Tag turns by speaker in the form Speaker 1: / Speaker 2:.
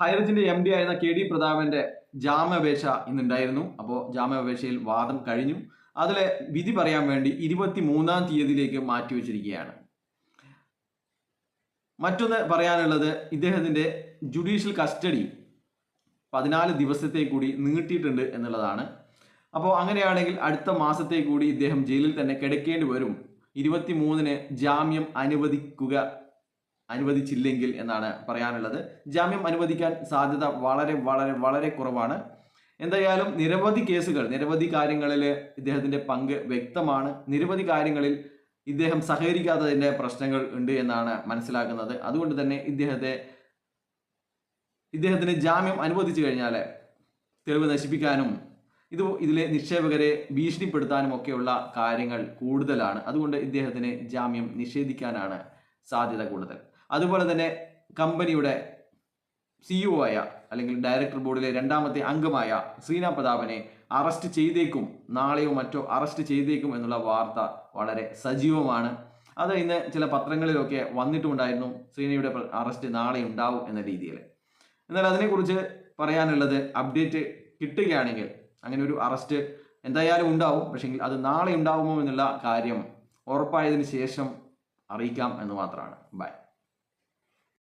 Speaker 1: ഹൈറേഞ്ചിന്റെ M D ആയിരുന്ന K D പ്രതാപന്റെ ജാമ്യാപേക്ഷ ഇന്നുണ്ടായിരുന്നു. അപ്പോൾ ജാമ്യാപേക്ഷയിൽ വാദം കഴിഞ്ഞു. അതിലെ വിധി പറയാൻ വേണ്ടി ഇരുപത്തി മൂന്നാം തീയതിയിലേക്ക് മാറ്റിവെച്ചിരിക്കുകയാണ് മറ്റൊന്ന് പറയാനുള്ളത് ഇദ്ദേഹത്തിന്റെ ജുഡീഷ്യൽ കസ്റ്റഡി പതിനാല് ദിവസത്തേക്ക് കൂടി നീട്ടിയിട്ടുണ്ട് എന്നുള്ളതാണ്. അപ്പോൾ അങ്ങനെയാണെങ്കിൽ അടുത്ത മാസത്തേക്ക് കൂടി ഇദ്ദേഹം ജയിലിൽ തന്നെ കിടക്കേണ്ടി വരും. ഇരുപത്തി മൂന്നിന് ജാമ്യം അനുവദിക്കുക അനുവദിച്ചില്ലെങ്കിൽ എന്നാണ് പറയാനുള്ളത്. ജാമ്യം അനുവദിക്കാൻ സാധ്യത വളരെ വളരെ വളരെ കുറവാണ്. എന്തായാലും നിരവധി കേസുകൾ നിരവധി കാര്യങ്ങളിൽ ഇദ്ദേഹത്തിന്റെ പങ്ക് വ്യക്തമാണ്. നിരവധി കാര്യങ്ങളിൽ ഇദ്ദേഹം സഹകരിക്കാത്തതിന്റെ പ്രശ്നങ്ങൾ ഉണ്ട് എന്നാണ് മനസ്സിലാക്കുന്നത് അതുകൊണ്ട് തന്നെ ഇദ്ദേഹത്തെ ഇദ്ദേഹത്തിന് ജാമ്യം അനുവദിച്ചു കഴിഞ്ഞാൽ തെളിവ് നശിപ്പിക്കാനും ഇത് ഇതിലെ നിക്ഷേപകരെ ഭീഷണിപ്പെടുത്താനും ഒക്കെയുള്ള കാര്യങ്ങൾ കൂടുതലാണ്. അതുകൊണ്ട് ഇദ്ദേഹത്തിന് ജാമ്യം നിഷേധിക്കാനാണ് സാധ്യത കൂടുതൽ. അതുപോലെ തന്നെ കമ്പനിയുടെ സിഇഒ ആയ അല്ലെങ്കിൽ ഡയറക്ടർ ബോർഡിലെ രണ്ടാമത്തെ അംഗമായ ശ്രീന പ്രതാപനെ അറസ്റ്റ് ചെയ്തേക്കും നാളെയോ മറ്റോ അറസ്റ്റ് ചെയ്തേക്കും എന്നുള്ള വാർത്ത വളരെ സജീവമാണ്. അത് ഇന്ന് ചില പത്രങ്ങളിലൊക്കെ വന്നിട്ടുണ്ടായിരുന്നു ശ്രീനയുടെ അറസ്റ്റ് നാളെ ഉണ്ടാവും എന്ന രീതിയിൽ. എന്നാൽ അതിനെക്കുറിച്ച് പറയാനുള്ളത് അപ്ഡേറ്റ് കിട്ടുകയാണെങ്കിൽ അങ്ങനെ ഒരു അറസ്റ്റ് എന്തായാലും ഉണ്ടാവും പക്ഷേ അത് നാളെ ഉണ്ടാവുമോ എന്നുള്ള കാര്യം ഉറപ്പായതിനു ശേഷം അറിയിക്കാം എന്ന് മാത്രമാണ്. ബൈ